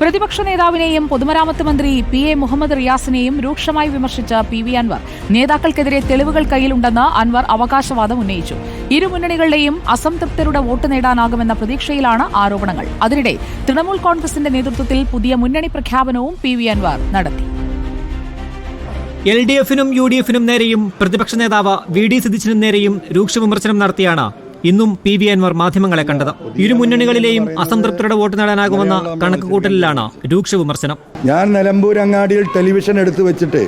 പ്രതിപക്ഷ നേതാവിനെയും പൊതുമരാമത്ത് മന്ത്രി പി എ മുഹമ്മദ് റിയാസിനെയും രൂക്ഷമായി വിമർശിച്ച പി വി അൻവർ. നേതാക്കൾക്കെതിരെ തെളിവുകൾ കയ്യിലുണ്ടെന്ന് അൻവർ അവകാശവാദം ഉന്നയിച്ചു. ഇരു മുന്നണികളുടെയും അസംതൃപ്തരുടെ വോട്ട് നേടാനാകുമെന്ന പ്രതീക്ഷയിലാണ് ആരോപണങ്ങൾ. അതിനിടെ തൃണമൂൽ കോൺഗ്രസിന്റെ നേതൃത്വത്തിൽ പുതിയ മുന്നണി പ്രഖ്യാപനവും പി വി അൻവർ നടത്തി. എൽ ഡി എഫിനും യു ഡി എഫിനും നേരെയും പ്രതിപക്ഷ നേതാവ് വി ഡി സതീശനും നേരെയും രൂക്ഷ വിമർശനം നടത്തിയാണ് ഇന്നും പി വി അൻവർ മാധ്യമങ്ങളെ കണ്ടത്. ഇരു മുന്നണികളിലെയും അസംതൃപ്തരുടെ വോട്ട് നേടാനാകുമെന്ന കണക്കുകൂട്ടലിലാണ് രൂക്ഷ വിമർശനം. ഞാൻ നിലമ്പൂർ അങ്ങാടിയിൽ ടെലിവിഷൻ എടുത്തു വെച്ചിട്ട്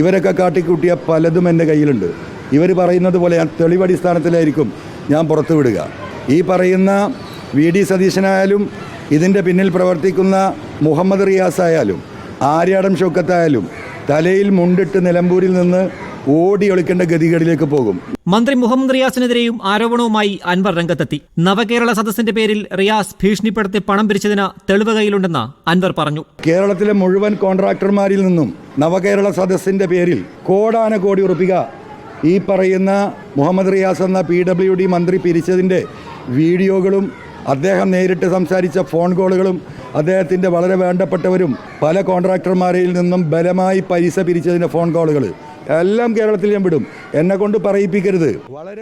ഇവരൊക്കെ കാട്ടിക്കൂട്ടിയ പലതും എന്റെ കയ്യിലുണ്ട്. ഇവർ പറയുന്നത് പോലെ ഞാൻ തെളിവടിസ്ഥാനത്തിലായിരിക്കും ഞാൻ പുറത്തു വിടുക. ഈ പറയുന്ന വി ഡി സതീശനായാലും ഇതിന്റെ പിന്നിൽ പ്രവർത്തിക്കുന്ന മുഹമ്മദ് റിയാസ് ആയാലും ആര്യാടം ഷൗക്കത്തായാലും തലയിൽ മുണ്ടിട്ട് നിലമ്പൂരിൽ നിന്ന് ഓടി ഒളിക്കേണ്ട ഗതികളിലേക്ക് പോകും. മന്ത്രി മുഹമ്മദ് റിയാസിനെതിരെയും ആരോപണവുമായി അൻവർ രംഗത്തെത്തി. നവകേരള സദസ്സിന്റെ പേരിൽ റിയാസ് ഭീഷണിപ്പെടുത്തി പണം പിരിച്ചതിന് തെളിവ് കയ്യിലുണ്ടെന്ന് അൻവർ പറഞ്ഞു. കേരളത്തിലെ മുഴുവൻ കോൺട്രാക്ടർമാരിൽ നിന്നും നവകേരള സദസ്സിന്റെ പേരിൽ കോടാന കോടി ഉറപ്പിക ഈ പറയുന്ന മുഹമ്മദ് റിയാസ് എന്ന പി ഡബ്ല്യു ഡി മന്ത്രി പിരിച്ചതിന്റെ വീഡിയോകളും അദ്ദേഹം നേരിട്ട് സംസാരിച്ച ഫോൺ കോളുകളും അദ്ദേഹത്തിന്റെ വളരെ വേണ്ടപ്പെട്ടവരും പല കോൺട്രാക്ടർമാരിൽ നിന്നും ബലമായി പൈസ പിരിച്ചതിന്റെ ഫോൺ കോളുകൾ എല്ലാം കേരളത്തിൽ ഞാൻ വിടും. എന്നെ കൊണ്ട് പറയിപ്പിക്കരുത്.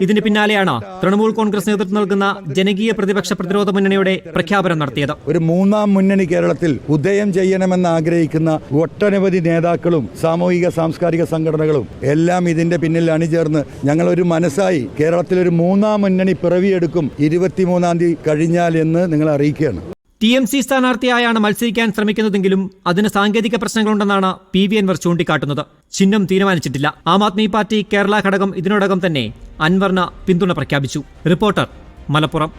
ഇതിന് പിന്നാലെയാണ് തൃണമൂൽ കോൺഗ്രസ് നേതൃത്വം നൽകുന്ന ജനകീയ പ്രതിപക്ഷ പ്രതിരോധ മുന്നണിയുടെ പ്രഖ്യാപനം നടത്തിയത്. ഒരു മൂന്നാം മുന്നണി കേരളത്തിൽ ഉദയം ചെയ്യണമെന്ന് ആഗ്രഹിക്കുന്ന ഒട്ടനവധി നേതാക്കളും സാമൂഹിക സാംസ്കാരിക സംഘടനകളും എല്ലാം ഇതിന്റെ പിന്നിൽ അണിചേർന്ന് ഞങ്ങൾ ഒരു മനസ്സായി കേരളത്തിൽ ഒരു മൂന്നാം മുന്നണി പിറവിയെടുക്കും ഇരുപത്തിമൂന്നാം തീയതി കഴിഞ്ഞാൽ എന്ന് നിങ്ങൾ അറിയിക്കുകയാണ്. ടി എം സി സ്ഥാനാർത്ഥിയായാണ് മത്സരിക്കാൻ ശ്രമിക്കുന്നതെങ്കിലും അതിന് സാങ്കേതിക പ്രശ്നങ്ങളുണ്ടെന്നാണ് പി വി അൻവർ ചൂണ്ടിക്കാട്ടുന്നത്. ചിഹ്നം തീരുമാനിച്ചിട്ടില്ല. ആം ആദ്മി പാർട്ടി കേരള ഘടകം ഇതിനോടകം തന്നെ അൻവറിന് പിന്തുണ പ്രഖ്യാപിച്ചു. റിപ്പോർട്ടർ മലപ്പുറം.